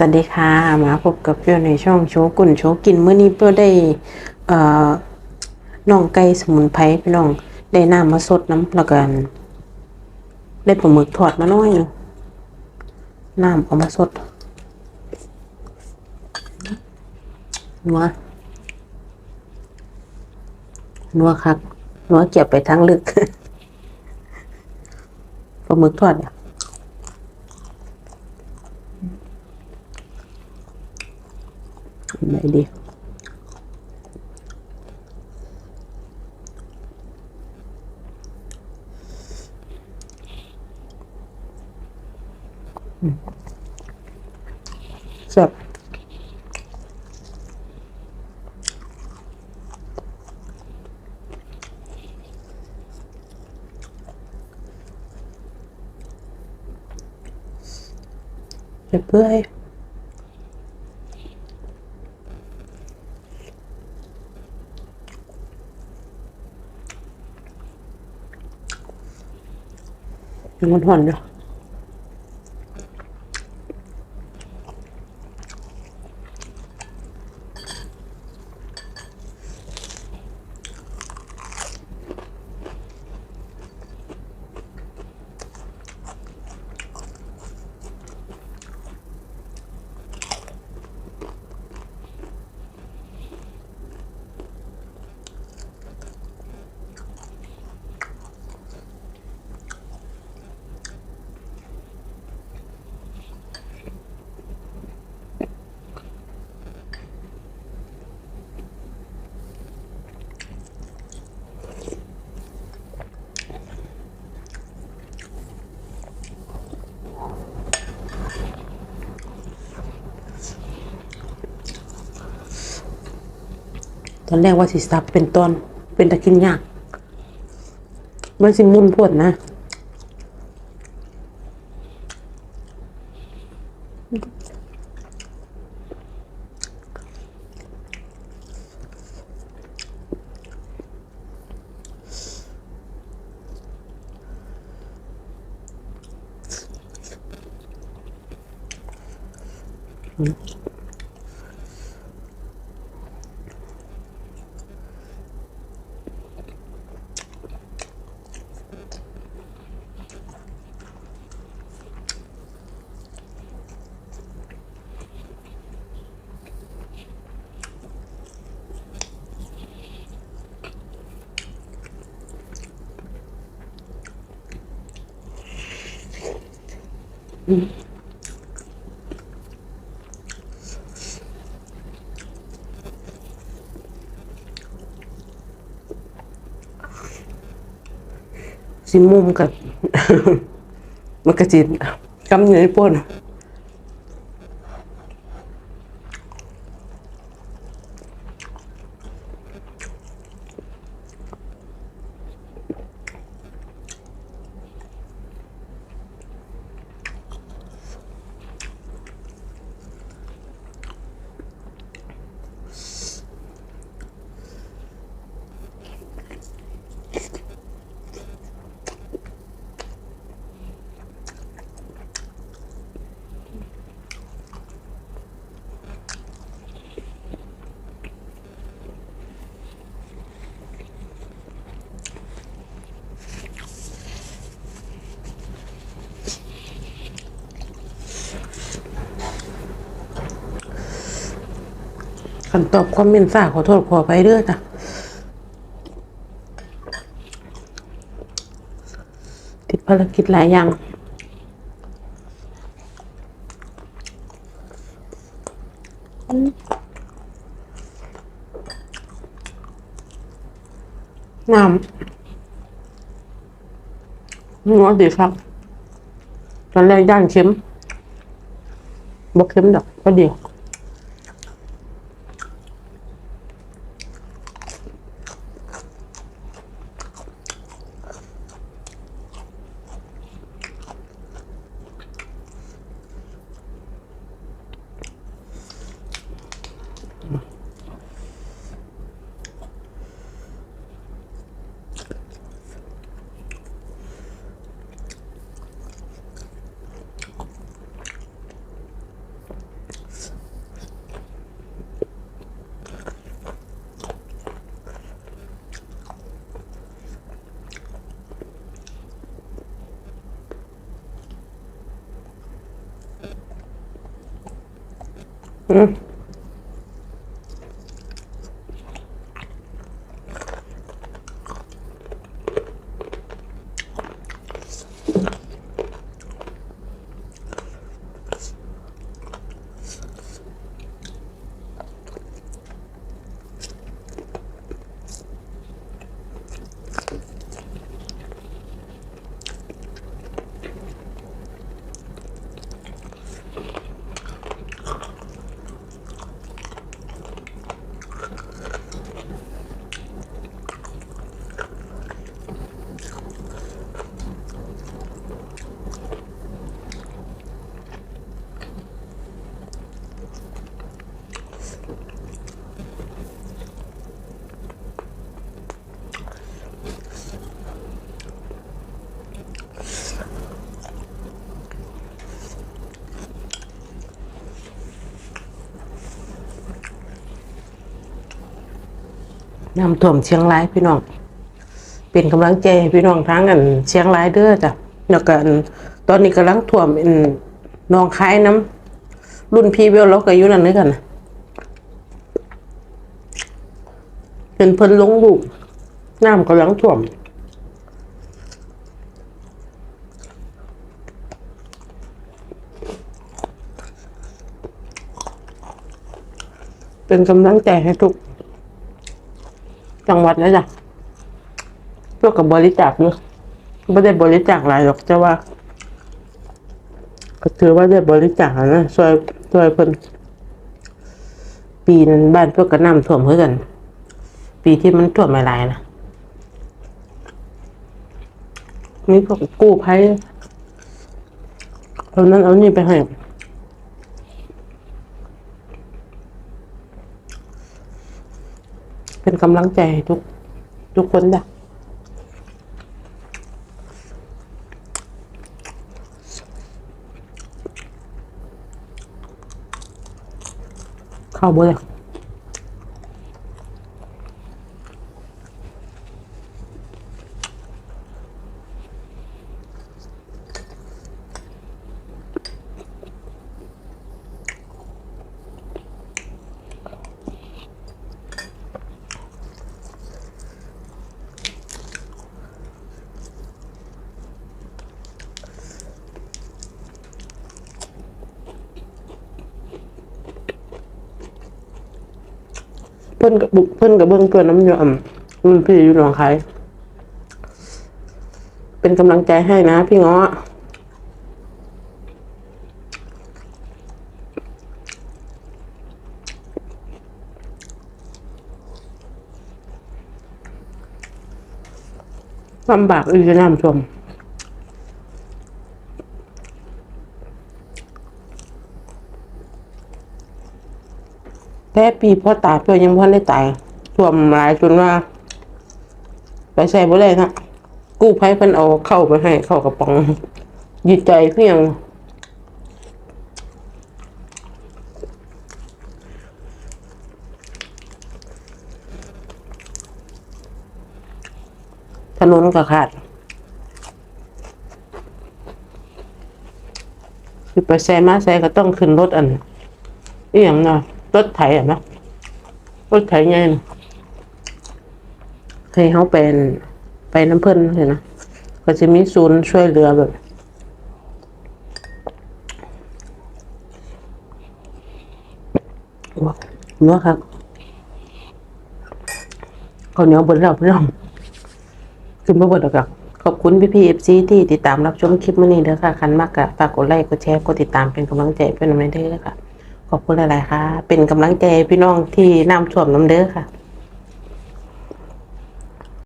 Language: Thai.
สวัสดีค่ะมาพบกับเปรี้ยวในช่องโชว์กุ่นโชว์กินเมื่อนี้เปรี้ยวได้เอ่อน่องไก่สมุนไพรพี่น้องได้น้ำมาสดน้ำล้วกันได้ปลาหมึกทอดมาหน้อยนึงน้ำเอามาสดนัวนัวคักนัวเก็บไปทั้งลึกปลาหมึกทอดเนี่ย ไหนดีอืมแซ่บเปื่อยยังมัน หอนอ ตอนแรกว่าสิสับเป็นตอนเป็นตะกินยาก มันสิมุนพวดนะ สิมุมกับ มันกระจิตกำเนิดในป่นันตอบความเมนต์ฝาขอโทษขอไปเด้อยจ้ะติดภารกิจหลายอย่างน้ำนัวดีครับตอนแรกย่างเค็มบอกเค็มดอกก็ดี อื น้ำท่วมเชียงรายพี่น้อง เป็นกำลังใจให้พี่น้องทั้งกันเชียงรายเด้อจ้ะแล้วก็อันตอนนี้กำลังท่วมเป็นนองคายน้ำรุ่นพี่เวลเราก็อยู่นั่นนึกันเป็นเพิ่นลงลูกน้ำกำลังท่วมเป็นกำลังใจให้ทุก จังหวัดนะจ๊ะพวกกับบริจาคด้วยไม่ได้บริจาคหลายหรอกจะว่า ก็ถือว่าได้บริจาคนะช่วยช่วยเพิ่นปีนั้นบ้านพวกกระน้ำท่วมเพื่อกัน ปีที่มันท่วมไม่หลายนะมีพวกกู้ภัยเอานั้นเอานี่ไปให้ เป็นกำลังใจทุก ทุกคนจ้ะข้าบ่เลยเพิ่นกับเพิ่นกับเบิ้องเพื่อนน้ำยอมรุ่นพี่อยู่หนองคายเป็นกำลังใจให้นะพี่ง้อลำบากอีกจะน้ำท่วม แค่ปีพ่อตายเพื่อยังพ่อได้ตายท่วมหลายจนว่า ไปใส่บ่ได้นะกู้ภัยเพิ่นเอาเข้าไปให้ เข้ากระป๋องดีใจเพียงถนนก็ขาดคือไปแซมาแซก็ต้องขึ้นรถอันเอียงเนาะ รถไถอะนะรถไถไงนะให้เขาเป็นไปน้ำเพิ่นเลยนะก็จะมีศูนย์ช่วยเหลือแบบว้าวเนื้อครับข้าวเหนียวบนเราพี่น้องขึ้นมาบนแล้วกับขอบคุณพี่พีเอฟซีที่ติดตามรับชมคลิปมื้อนี้เด้อค่ะ คันมากกะฝากกดไลค์กดแชร์กดติดตามเป็นกำลังใจเพื่อนน้ำเด้อค่ะ ขอบคุณหลาย ๆ ค่ะ เป็นกำลังใจพี่น้องที่น้ำท่วมน้ำเด้อค่ะ